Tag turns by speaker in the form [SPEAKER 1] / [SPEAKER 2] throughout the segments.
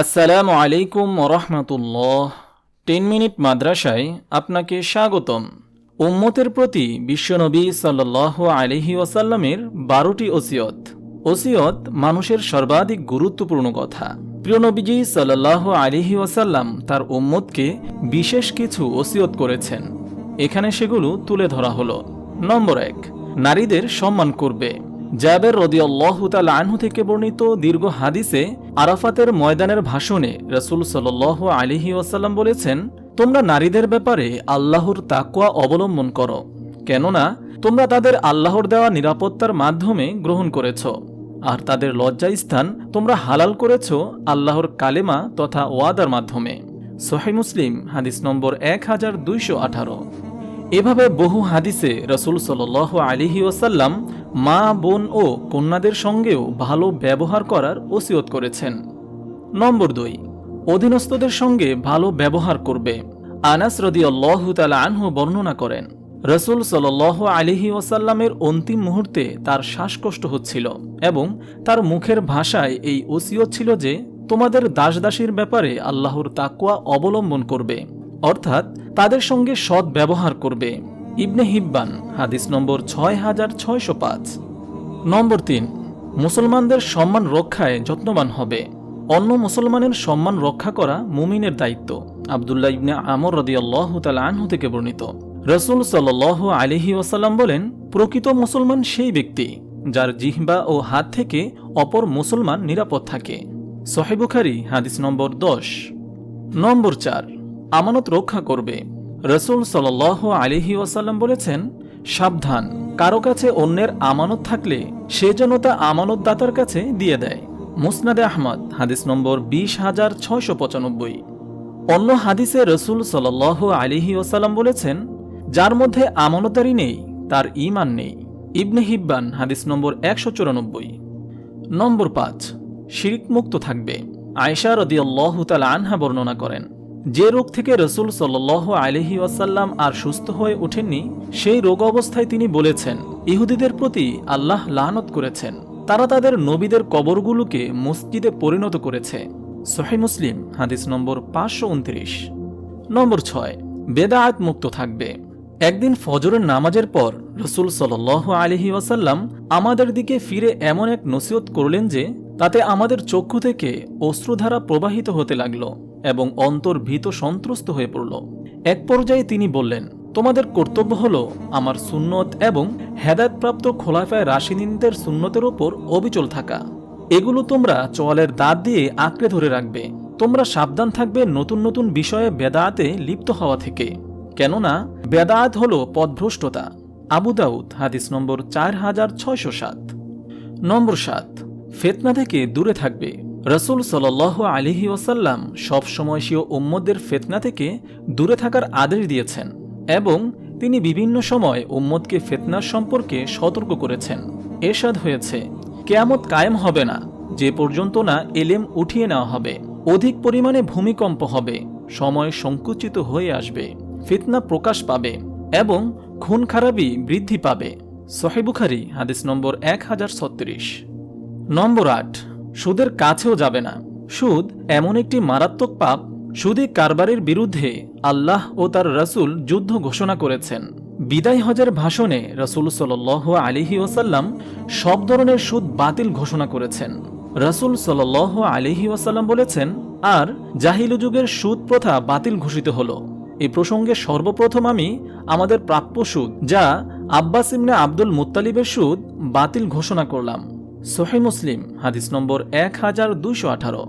[SPEAKER 1] আসসালামু আলাইকুম রহমতুল্লাহ। Ten minute মাদ্রাসায় আপনাকে স্বাগতম। উম্মতের প্রতি বিশ্বনবী সাল্লাহ আলহি ওসাল্লামের বারোটি ওসিয়ত। ওসিয়ত মানুষের সর্বাধিক গুরুত্বপূর্ণ কথা। প্রিয় নবীজি সাল্লাহ আলিহি ওসাল্লাম তার উম্মতকে বিশেষ কিছু ওসিয়ত করেছেন। এখানে সেগুলো তুলে ধরা হলো। নম্বর এক, নারীদের সম্মান করবে। জাবের রদিয়াল্লাহ তাল আনহু থেকে বর্ণিত দীর্ঘ হাদিসে আরাফাতের ময়দানের ভাষণে রসুল সাল আলিহি ওয়াসাল্লাম বলেছেন, তোমরা নারীদের ব্যাপারে আল্লাহর তাকুয়া অবলম্বন করো, কেননা তোমরা তাদের আল্লাহর দেওয়া নিরাপত্তার মাধ্যমে গ্রহণ করেছ, আর তাদের লজ্জাস্থান তোমরা হালাল করেছ আল্লাহর কালেমা তথা ওয়াদার মাধ্যমে। সোহাই মুসলিম, হাদিস নম্বর এক হাজার দুইশো আঠারো। এভাবে বহু হাদিসে রসুল সাল আলিহি ওসাল্লাম মা, বোন ও কন্যাদের সঙ্গেও ভালো ব্যবহার করার ওসিয়ত করেছেন। নম্বর দুই, অধীনস্থদের সঙ্গে ভালো ব্যবহার করবে। আনাস রদি আল্লাহ তালা আনহু বর্ণনা করেন, রসুল সাল আলিহি ওসাল্লামের অন্তিম মুহূর্তে তার শ্বাসকষ্ট হচ্ছিল এবং তার মুখের ভাষায় এই ওসিয়ত ছিল যে, তোমাদের দাসদাসীর ব্যাপারে আল্লাহর তাকুয়া অবলম্বন করবে। অর্থাৎ তাদের সঙ্গে সৎ ব্যবহার করবে। ইবনে হিব্বান, হাদিস নম্বর ছয় হাজার ছয়শো পাঁচ। নম্বর তিন, মুসলমানদের সম্মান রক্ষায় যত্নবান হবে। অন্য মুসলমানের সম্মান রক্ষা করা মুমিনের দায়িত্ব। আবদুল্লাহ ইবনে আমর রদিয়াল্লাহ তালা আনহু থেকে বর্ণিত। রসুল সাল আলিহি ওসাল্লাম বলেন, প্রকৃত মুসলমান সেই ব্যক্তি যার জিহ্বা ও হাত থেকে অপর মুসলমান নিরাপদ থাকে। সহেবুখারি হাদিস নম্বর দশ। নম্বর চার আমানত রক্ষা করবে। রসুল সাল আলিহি ওয়াসাল্লাম বলেছেন, সাবধান, কারও কাছে অন্যের আমানত থাকলে সে যেন তা আমানতদাতার কাছে দিয়ে দেয়। মুসনাদে আহমদ, হাদিস নম্বর বিশ হাজার ছয়শো পঁচানব্বই। অন্য হাদিসে রসুল সাল আলিহি ওসাল্লাম বলেছেন, যার মধ্যে আমানতারি নেই, তার ইমান নেই। ইবনে হিব্বান, হাদিস নম্বর একশো চুরানব্বই। নম্বর পাঁচ, শিরিক মুক্ত থাকবে। আয়সা রদিয়াল্লাহ তাল আনহা বর্ণনা করেন যে রোগ থেকে রসুল সাল আলহি ওয়াসাল্লাম আর সুস্থ হয়ে ওঠেননি, সেই রোগ অবস্থায় তিনি বলেছেন, ইহুদিদের প্রতি আল্লাহ লাহনত করেছেন। তারা তাদের নবীদের কবরগুলোকে মসজিদে পরিণত করেছে। সহি মুসলিম, হাদিস নম্বর পাঁচশো উনত্রিশ। নম্বর ছয়, বেদায়াত মুক্ত থাকবে। একদিন ফজরের নামাজের পর রসুল সাল আলহি ওয়াসাল্লাম আমাদের দিকে ফিরে এমন এক নসিহত করলেন যে, তাতে আমাদের চক্ষু থেকে অশ্রুধারা প্রবাহিত হতে লাগল। এবং অন্তর ভীত সন্ত্রস্ত হয়ে পড়ল। এক পর্যায়ে তিনি বললেন, তোমাদের কর্তব্য হল আমার সুন্নত এবং হেদায়তপ্রাপ্ত খোলাফায় রাশিদিনদের সুন্নতের ওপর অবিচল থাকা। এগুলো তোমরা চোয়ালের দাঁত দিয়ে আঁকড়ে ধরে রাখবে। তোমরা সাবধান থাকবে নতুন নতুন বিষয়ে বেদায়াতে লিপ্ত হওয়া থেকে। কেননা বেদায়াত হল পদভ্রষ্টতা আবু দাউদ, হাদিস নম্বর চার হাজার ছয়শো সাত। নম্বর সাত, ফেতনা থেকে দূরে থাকবে। রসুল সাল আলিহি ওসাল্লাম সবসময় সেও উম্মদের ফেতনা থেকে দূরে থাকার আদেশ দিয়েছেন এবং তিনি বিভিন্ন সময় উম্মদকে ফেতনা সম্পর্কে সতর্ক করেছেন। এরশাদ হয়েছে, কেয়ামত কায়েম হবে না, যে পর্যন্ত না এলেম উঠিয়ে নেওয়া হবে, অধিক পরিমাণে ভূমিকম্প হবে, সময় সংকুচিত হয়ে আসবে, ফিতনা প্রকাশ পাবে এবং খুন খারাপই বৃদ্ধি পাবে। সহেবুখারি হাদিস নম্বর এক হাজার ছত্রিশ। নম্বর আট সুদের কাছেও যাবে না। সুদ এমন একটি মারাত্মক পাপ, সুদী কারবারের বিরুদ্ধে আল্লাহ ও তার রসুল যুদ্ধ ঘোষণা করেছেন। বিদায় হজের ভাষণে রসুল সাল আলিহি ওসাল্লাম সব ধরনের সুদ বাতিল ঘোষণা করেছেন। রসুল সাল আলিহি ওসাল্লাম বলেছেন, আর জাহিলু যুগের সুদ প্রথা বাতিল ঘোষিত হল। এ প্রসঙ্গে সর্বপ্রথম আমি আমাদের প্রাপ্য সুদ, যা আব্বাস ইমনে আব্দুল মুত্তালিবের সুদ, বাতিল ঘোষণা করলাম। সোহে মুসলিম, হাদিস নম্বর এক হাজার দুইশো আঠারো।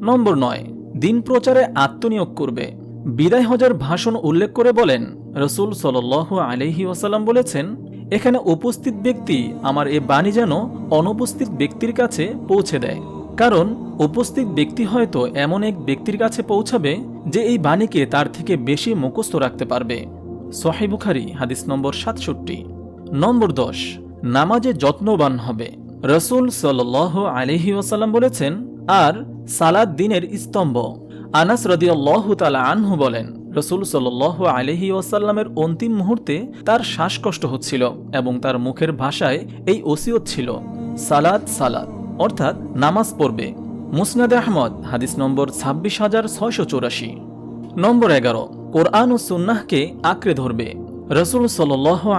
[SPEAKER 1] নম্বর নয়, দিন প্রচারে আত্মনিয়োগ করবে। বিদায় হজার ভাষণ উল্লেখ করে বলেন, রসুল সাল আলহি ওসাল্লাম বলেছেন, এখানে উপস্থিত ব্যক্তি আমার এ বাণী যেন অনুপস্থিত ব্যক্তির কাছে পৌঁছে দেয়। কারণ উপস্থিত ব্যক্তি হয়তো এমন এক ব্যক্তির কাছে পৌঁছাবে যে এই বাণীকে তার থেকে বেশি মুখস্থ রাখতে পারবে। সোহেবুখারি হাদিস নম্বর সাতষট্টি। নম্বর দশ, নামাজে যত্নবান হবে। রসুল সাল আলহি ওসাল্লাম বলেছেন, আর সালাদ দিনের স্তম্ভ। আনাস রদিয়াল্লাহ তালা আনহু বলেন, রসুল সাল আলহি ওসাল্লামের অন্তিম মুহূর্তে তার শ্বাসকষ্ট হচ্ছিল এবং তার মুখের ভাষায় এই ওসিয়ত ছিল, সালাদ সালাদ, অর্থাৎ নামাজ পড়বে। মুসনাদ আহমদ, হাদিস নম্বর ছাব্বিশ হাজার ছয়শো চৌরাশি। নম্বর এগারো, কোরআন ও সুন্নাহকে আঁকড়ে ধরবে। রসুল সাল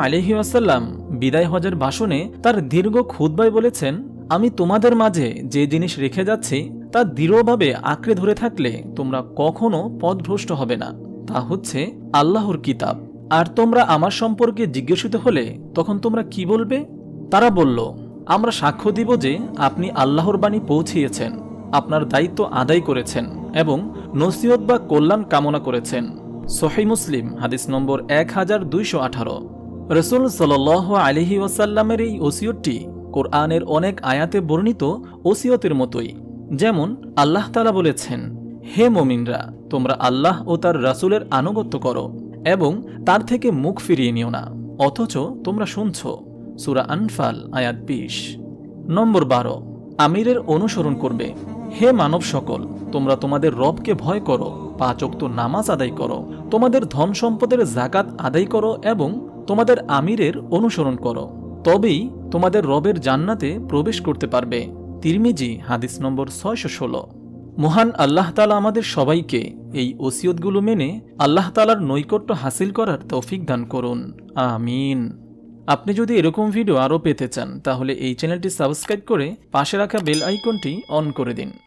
[SPEAKER 1] আলহি আসাল্লাম বিদায় হজের ভাষণে তার দীর্ঘ খুদ্বায় বলেছেন, আমি তোমাদের মাঝে যে জিনিস রেখে যাচ্ছি, তা দৃঢ়ভাবে আঁকড়ে ধরে থাকলে তোমরা কখনো পথভ্রষ্ট হবে না। তা হচ্ছে আল্লাহর কিতাব। আর তোমরা আমার সম্পর্কে জিজ্ঞাসিত হলে তখন তোমরা কি বলবে? তারা বলল, আমরা সাক্ষ্য দিব যে আপনি আল্লাহর বাণী পৌঁছিয়েছেন, আপনার দায়িত্ব আদায় করেছেন এবং নসিহত বা কল্যাণ কামনা করেছেন। সহি মুসলিম, হাদিস নম্বর এক হাজার দুইশো আঠারো। রসুল সাল আলহি ওয়াসাল্লামের এই ওসিয়তটি কোরআনের অনেক আয়াতে বর্ণিত ওসিয়তের মতোই। যেমন, আল্লাহ তালা বলেছেন, হে মোমিনরা, তোমরা আল্লাহ ও তার রাসূলের আনুগত্য করো এবং তার থেকে মুখ ফিরিয়ে নিও না। অথচ তোমরা শুনছ, সুরা আনফাল, আয়াত বিশ। নম্বর বারো, আমিরের অনুসরণ করবে। হে মানব সকল তোমরা তোমাদের রবকে ভয় করো পাঁচক্ত নামাজ আদায় করো, তোমাদের ধন সম্পদের জাকাত আদায় করো এবং তোমাদের আমিরের অনুসরণ করো। তবেই তোমাদের রবের জান্নাতে প্রবেশ করতে পারবে। তিরমিজি, হাদিস নম্বর ছয়শো ষোলো। মহান আল্লাহ তালা আমাদের সবাইকে এই ওসিয়তগুলো মেনে আল্লাহ তালার নৈকট্য হাসিল করার তৌফিক দান করুন। আমিন। আপনি যদি এরকম ভিডিও আরও পেতে চান, তাহলে এই চ্যানেলটি সাবস্ক্রাইব করে পাশে রাখা বেল আইকনটি অন করে দিন।